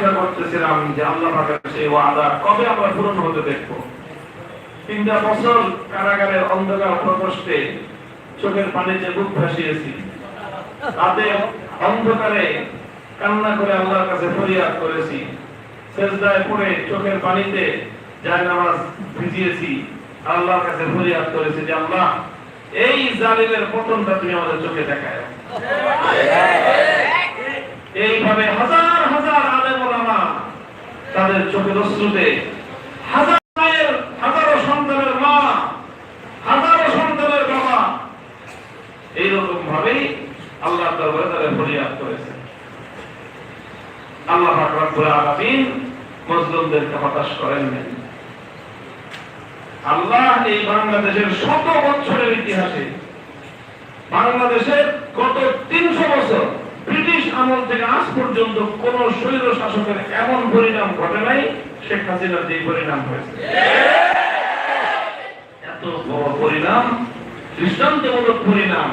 অপেক্ষা করতেছিলাম যে আল্লাহ সেই ওয়াদা কবে আমরা পূরণ হতে দেখব? তিনটা বছর কারাগারের অন্ধকার প্রকোষ্ঠে চোখের পানিতে বুক ভাসিয়েছি, তাতে অন্ধকারে কান্না করে আল্লাহর কাছে ফরিয়াদ করেছি, সেজদায় পড়ে চোখের পানিতে যায় নামাজ ভিজিয়েছি, আল্লাহর কাছে ফরিয়াদ করেছি যে আল্লাহ, এই জালিমের পতনটা তুমি আমাদের চোখে দেখায়। এইভাবে হাজার তাদের চোখের অশ্রুতে হাজার সন্তানের মা, হাজারো সন্তানের বাবা। এইরকম ভাবেই আল্লাহ দরবারে তাদের করেছে। আল্লাহ আলামিন মুসলিমদেরকে হতাশ করেন নাই। আল্লাহ এই বাংলাদেশের শত বছরের ইতিহাসে বাংলাদেশের গত তিনশো বছর আমল থেকে আজ পর্যন্ত কোন স্বৈর শাসকের এমন পরিণাম ঘটে নাই, শেখ হাসিনার যে পরিণাম হয়েছে। এত বড় পরিণাম, দৃষ্টান্তমূলক পরিণাম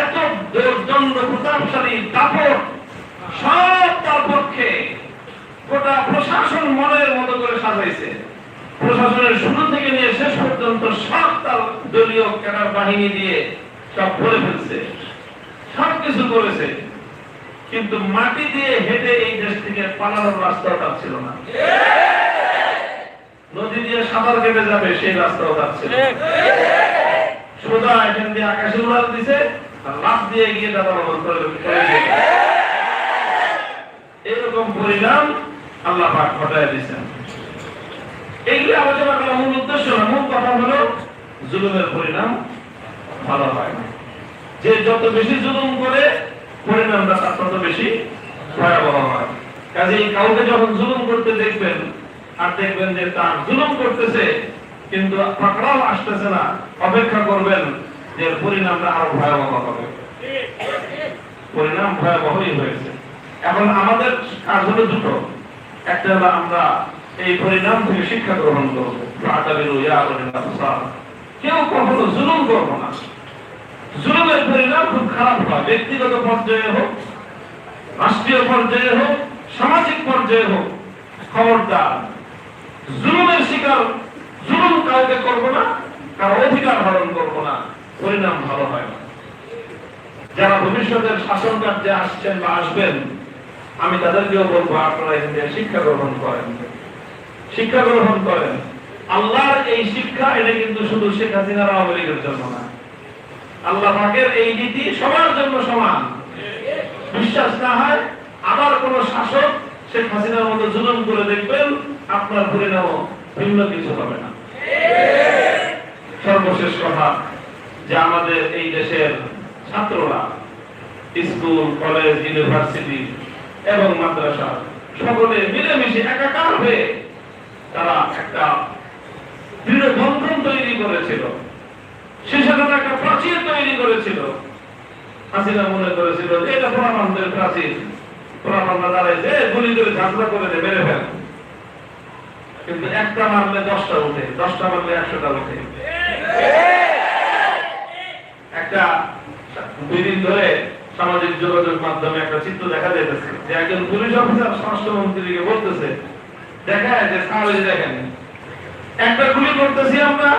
এত দণ্ড প্রতাপশালী, দাপট, সব তার পক্ষে গোটা প্রশাসন মনের মতো করে সাজাইছে। প্রশাসনের শুরু থেকে নিয়ে শেষ পর্যন্ত সব তার দলীয় ক্যাডার বাহিনী দিয়ে সব ভরে ফেলছে। কিছু করেছে। কিন্তু মাটি দিয়ে হেঁটে এই দেশ থেকে পালানোর রাস্তাও তার ছিল না। নদী দিয়ে সাঁতার কেটে যাবে সেই রাস্তাও ছিল সোজা এখান দিয়ে আকাশে উড়াল দিছে লাফ দিয়ে গিয়ে এরকম পরিণাম আল্লাহ পাক ঘটায় দিয়েছেন। এইগুলি আলোচনা করার মূল উদ্দেশ্য না, মূল কথা হলো, জুলুমের পরিণাম ভালো হয় না। যে যত বেশি জুলুম করে, পরিণামটা তার তত বেশি ভয়াবহ হয়। কাজেই কাউকে যখন জুলুম করতে দেখবেন, আর দেখবেন যে তার জুলুম করতেছে, কিন্তু পাকড়াও আসতেছে না, অপেক্ষা করবেন যে পরিণামটা আরও ভয়াবহ হবে। পরিণাম ভয়াবহই হয়েছে। এখন আমাদের কাজ হলো দুটো। একটা হলো আমরা এই পরিণাম থেকে শিক্ষা গ্রহণ করব। কেউ কখনো জুলুম করব না। জুলুমের পরিণাম খুব খারাপ হয়। ব্যক্তিগত পর্যায়ে হোক, রাষ্ট্রীয় পর্যায়ে হোক, সামাজিক পর্যায়ে হোক, খবরদার। জুলুমের শিকার, জুলুম কাউকে করব না, কারও অধিকার হরণ করব না, পরিণাম ভালো হয় না। যারা ভবিষ্যতের শাসন কার্যে আসছেন বা আসবেন, আমি তাদেরকেও বলব, আপনারা থেকে শিক্ষা গ্রহণ করেন। শিক্ষা গ্রহণ করেন। আল্লাহর এই শিক্ষা এটা কিন্তু শুধু শেখ হাসিনার আওয়ামী লীগের জন্য না। আল্লাহ এই নীতি সবার জন্য সমান। বিশ্বাস না হয়, আবার কোন শাসক শেখ হাসিনার মতো জুলুম করে দেখবেন, আপনার পরিণাম ভিন্ন কিছু হবে না। সর্বশেষ কথা, যে আমাদের এই দেশের ছাত্ররা, স্কুল, কলেজ, ইউনিভার্সিটি এবং মাদ্রাসা, সকলে মিলেমিশে একাকার হয়ে তারা একটা দৃঢ় বন্ধন তৈরি করেছিল। একটা দুই দিন ধরে সামাজিক যোগাযোগ মাধ্যমে একটা চিত্র দেখা যাইতেছে যে একজন পুলিশ অফিসার স্বরাষ্ট্রমন্ত্রীকে বলতেছে, দেখায় যে সামনে দেখেন। একটা গুলি করতেছি আমরা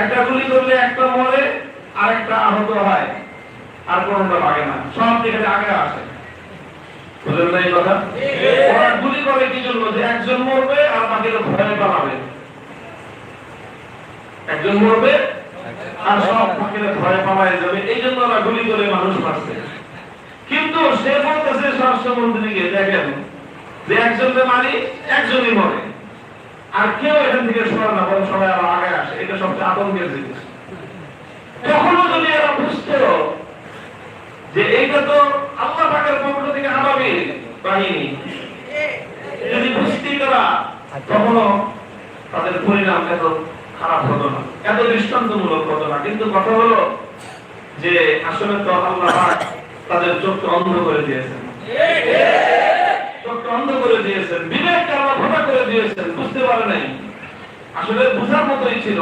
একটা গুলি করলে একটা মরে আর একটা আহত হয়, আর কোনটা লাগে না। সব দিকে আগে আসে। একজন ভয়ে পালায় যাবে। এই জন্য গুলি করে মানুষ কিন্তু সে দেখেন, যে একজনকে মারি, একজনই মরে। আর কেউ এখান থেকে সরে না, বরং সবাই আরও আগে আসে। এটা সবচেয়ে আতঙ্কের জিনিস। তখনও যদি এরা বুঝতো যে এইটা তো আল্লাহ পাকের পক্ষ থেকে আবাবিল বাহিনী, যদি বুঝতে তারা তখনও তাদের পরিণাম এত খারাপ হতো না, এত দৃষ্টান্তমূলক হতো না। কিন্তু কথা হলো যে আসলে তো আল্লাহ তাদের চোখকে অন্ধ করে দিয়েছেন। অন্ধ করে দিয়েছেন বিবেক আল্লাহ ভোটা করে দিয়েছেন, বুঝতে পারে নাই। আসলে বুঝার মতোই ছিল,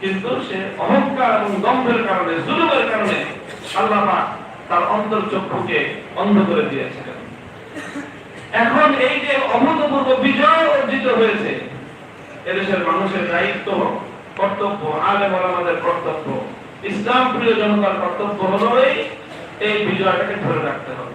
কিন্তু সে অহংকার এবং দম্ভের কারণে, জুলুমের কারণে আল্লাহ তার অন্তর চক্ষুকে অন্ধ করে দিয়েছিলেন। এখন এই যে অভূতপূর্ব বিজয় অর্জিত হয়েছে, এদেশের মানুষের দায়িত্ব, কর্তব্য আলে আমাদের কর্তব্য, ইসলাম প্রিয় জনতার কর্তব্য হলো এই বিজয়টাকে ধরে রাখতে হবে।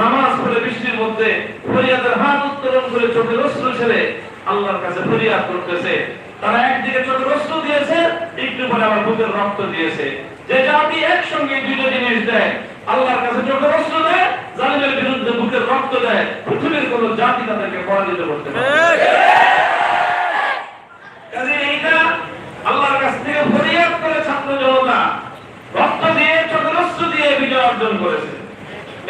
নামাজ পড়ে বৃষ্টির মধ্যে ফরিয়াদের হাত উত্তোলন করে চোখের অস্ত্র ছেড়ে আল্লাহর কাছে ফরিয়াদ করতেছে। তারা একদিকে চোখের অস্ত্র দিয়েছে, একটু পরে আবার বুকের রক্ত দিয়েছে। যে জাতি একসঙ্গে দুটো জিনিস দেয়, আল্লাহর কাছে চোখের অস্ত্র দেয়, জালিমের বিরুদ্ধে বুকের রক্ত দেয়। পৃথিবীর কোন জাতি তাদেরকে পরাজিত করতে পারে কাজে এইটা আল্লাহর কাছ থেকে ফরিয়াদ করে ছাত্র জনতা, রক্ত দিয়ে চোখের অস্ত্র দিয়ে বিজয় অর্জন করেছে।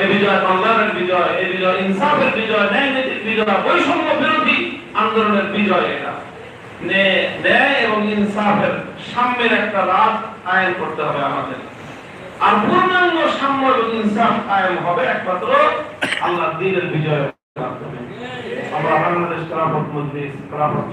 এই বিজয় কল্যাণের বিজয় এই বিজয় ইনসাফের বিজয়, ন্যায় নীতির বিজয়, বৈষম্য বিরোধী আন্দোলনের বিজয় এটা। ন্যায় এবং ইনসাফের সাম্যের একটা রাত আইন করতে হবে আমাদের। আর পূর্ণাঙ্গ সাম্য এবং ইনসাফ কায়েম হবে একমাত্র আল্লাহ দিনের বিজয় আমরা বাংলাদেশ খেলাফত মজলিস, খেলাফত